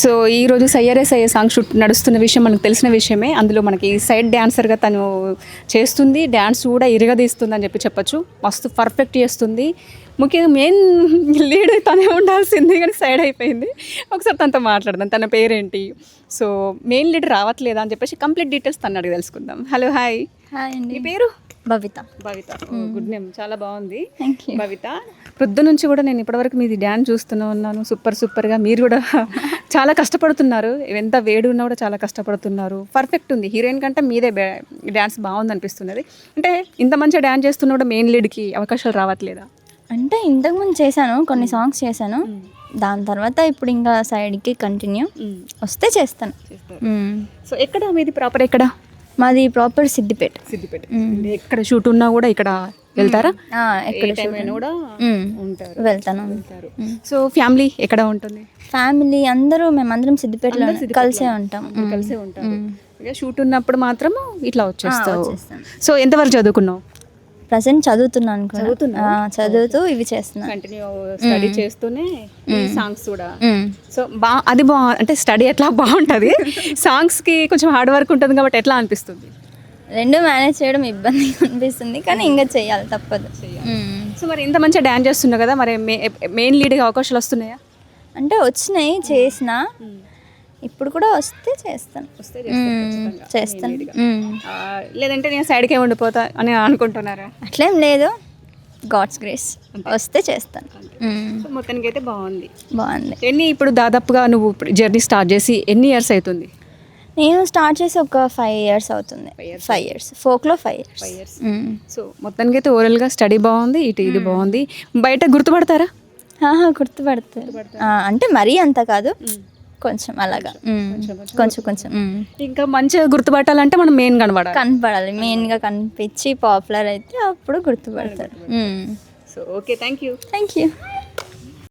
So ఈ రోజు సయ్యరే సయ్య song shoot నడుస్తున్న విషయం మనకు తెలిసిన విషయమే. అందులో మనకి సైడ్ డ్యాన్సర్గా తను చేస్తుంది డ్యాన్స్ కూడా ఇరగదీస్తుంది అని చెప్పి చెప్పొచ్చు. మస్తు పర్ఫెక్ట్ చేస్తుంది. ముఖ్యంగా మెయిన్ లీడ్ తనే ఉండాల్సింది కానీ సైడ్ అయిపోయింది. ఒకసారి తనతో మాట్లాడదాం తన పేరేంటి? సో మెయిన్ లీడ్ రావట్లేదా అని చెప్పేసి కంప్లీట్ డీటెయిల్స్ తను అడిగి తెలుసుకుందాం. Hello hi. హాయ్ అండి. పేరు? భవిత. భవిత. Good name. చాలా బాగుంది. థ్యాంక్ యూ భవిత ప్రొద్దు నుంచి కూడా నేను ఇప్పటివరకు మీది డ్యాన్స్ చూస్తూనే ఉన్నాను. సూపర్ సూపర్గా మీరు కూడా చాలా కష్టపడుతున్నారు. ఎంత వేడి ఉన్నా కూడా చాలా కష్టపడుతున్నారు. పర్ఫెక్ట్ ఉంది. హీరోయిన్ కంటే మీదే డ్యాన్స్ బాగుంది అనిపిస్తున్నది అంటే ఇంత మంచిగా డ్యాన్స్ చేస్తున్నా కూడా మెయిన్ లీడ్కి అవకాశాలు రావట్లేదా? అంటే ఇంతకుముందు చేశాను. కొన్ని సాంగ్స్ చేశాను. దాని తర్వాత ఇప్పుడు ఇంకా సైడ్కి కంటిన్యూ వస్తే చేస్తాను. సో ఎక్కడ మీది ప్రాపర్ ఎక్కడ? మాది ప్రాపర్ సిద్దిపేట. సిద్దిపేట. ఎక్కడ షూట్ ఉన్నా కూడా ఇక్కడ వెళ్తారా? ఎక్కడ కూడా. ఉంటారు. వెళ్తాను. సో ఫ్యామిలీ ఎక్కడ ఉంటుంది? ఫ్యామిలీ అందరూ మేమందరం సిద్దిపేటలో కలిసే ఉంటాం. కలిసే ఇక షూట్ ఉన్నప్పుడు మాత్రం ఇట్లా వచ్చేస్తావు. సో ఎంతవరకు చదువుకున్నావు? ప్రజెంట్ చదువుతున్నాను చదువుతూ ఇవి చేస్తున్నాను కంటిన్యూ స్టడీ చేస్తూనే సాంగ్స్ కూడా. సో బా అది బా అంటే స్టడీ ఎట్లా బాగుంటుంది? సాంగ్స్కి కొంచెం హార్డ్ వర్క్ ఉంటుంది కాబట్టి ఎట్లా అనిపిస్తుంది? రెండు మేనేజ్ చేయడం ఇబ్బంది అనిపిస్తుంది కానీ ఇంకా చెయ్యాలి తప్పదు. సో మరి ఇంత మంచిగా డ్యాన్స్ చేస్తున్నావు కదా మరి మెయిన్ లీడ్గా అవకాశాలు వస్తున్నాయా? అంటే వచ్చినాయి చేసిన. ఇప్పుడు కూడా వస్తే చేస్తాను. వస్తే. చేస్తాను లేదంటే నేను సైడ్కే ఉండిపోతా అని అనుకుంటున్నారా? అట్లేం లేదు. God's grace. వస్తే చేస్తాను. మొత్తానికి అయితే బాగుంది. బాగుంది. ఎన్ని ఇప్పుడు దాదాపుగా నువ్వు జర్నీ స్టార్ట్ చేసి ఎన్ని ఇయర్స్ అవుతుంది? నేను స్టార్ట్ చేసి ఒక ఫైవ్ ఇయర్స్ అవుతుంది. Five years. ఫోక్లో five years. Years. So మొత్తానికి అయితే ఓవరాల్గా స్టడీ బాగుంది ఇటు ఇది బాగుంది. బయట గుర్తుపడతారా? గుర్తుపడతారు. అంటే మరీ అంత కాదు. కొంచెం అలాగా. కొంచెం. కొంచెం. ఇంకా మంచిగా గుర్తుపట్టాలంటే మనం మెయిన్ కనబడాలి. కనపడాలి మెయిన్గా కనిపించి పాపులర్ అయితే అప్పుడు గుర్తుపడతారు. So okay thank you thank you